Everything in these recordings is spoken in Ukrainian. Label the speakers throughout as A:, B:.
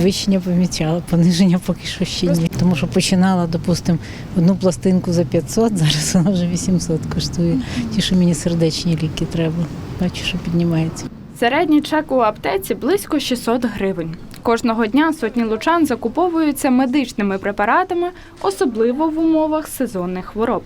A: Підвищення помічала, пониження поки що ще ні. Тому що починала, допустимо, одну пластинку за 500, зараз вона вже 800 коштує. Ті, що мені сердечні ліки треба. Бачу, що піднімається.
B: Середній чек у аптеці близько 600 гривень. Кожного дня сотні лучан закуповуються медичними препаратами, особливо в умовах сезонних хвороб.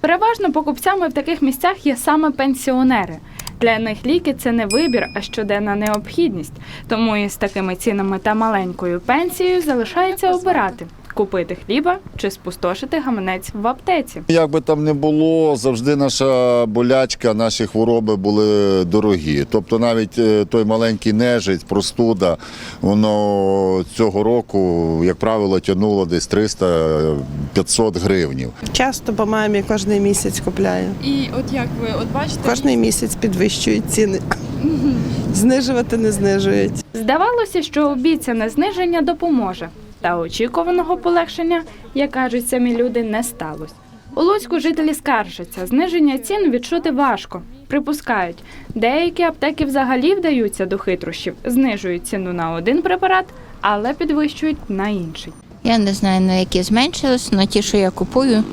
B: Переважно покупцями в таких місцях є саме пенсіонери. Для них ліки це не вибір, а щоденна необхідність. Тому із такими цінами та маленькою пенсією залишається обирати купити хліба чи спустошити гаманець в аптеці.
C: Як би там не було, завжди наша болячка, наші хвороби були дорогі. Тобто навіть е, той маленький нежить, простуда, воно цього року, як правило, тягнуло десь 300-500 гривнів.
D: Часто по мамі кожен місяць купляю.
E: І от як ви от бачите,
D: Кожний місяць підвищують ціни. Знижувати не знижують.
B: Здавалося, що обіцяне зниження допоможе, та очікуваного полегшення, як кажуть самі люди, не сталося. У Луцьку жителі скаржаться, зниження цін відчути важко. Припускають, деякі аптеки взагалі вдаються до хитрощів, знижують ціну на один препарат, але підвищують на інший.
F: Я не знаю, на які зменшилось, але ті, що я купую,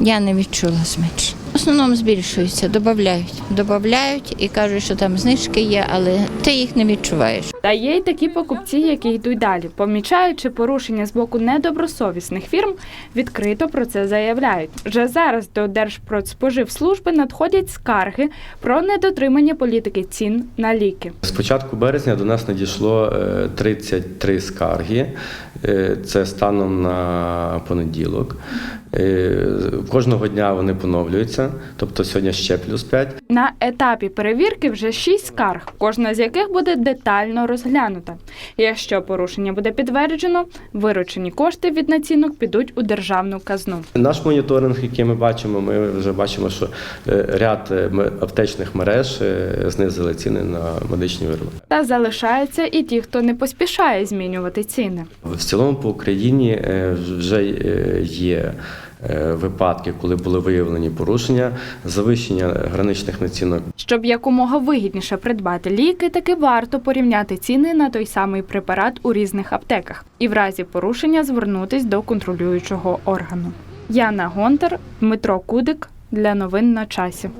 F: я не відчула зменшення. В основному збільшуються, додають. Додають і кажуть, що там знижки є, але ти їх не відчуваєш.
B: Та є й такі покупці, які йдуть далі, помічаючи порушення з боку недобросовісних фірм, відкрито про це заявляють. Вже зараз до Держпродспоживслужби надходять скарги про недотримання політики цін на ліки.
G: З початку березня до нас надійшло е, 33 скарги. Е, Це станом на понеділок. Е, Кожного дня вони поновлюються, тобто сьогодні ще плюс 5.
B: На етапі перевірки вже шість скарг, кожна з яких буде детально розглянута. Якщо порушення буде підтверджено, виручені кошти від націнок підуть у державну казну.
G: Наш моніторинг, який ми бачимо, ми вже бачимо, що е, ряд е, аптечних мереж знизили ціни на медичні вироби.
B: Та залишаються і ті, хто не поспішає змінювати ціни.
G: В цілому по Україні вже є випадки, коли були виявлені порушення, завищення граничних націнок
B: Щоб якомога вигідніше придбати ліки, таки варто порівняти ціни на той самий препарат у різних аптеках і в разі порушення звернутись до контролюючого органу. Яна Гонтар, Дмитро Кудик для новин на часі.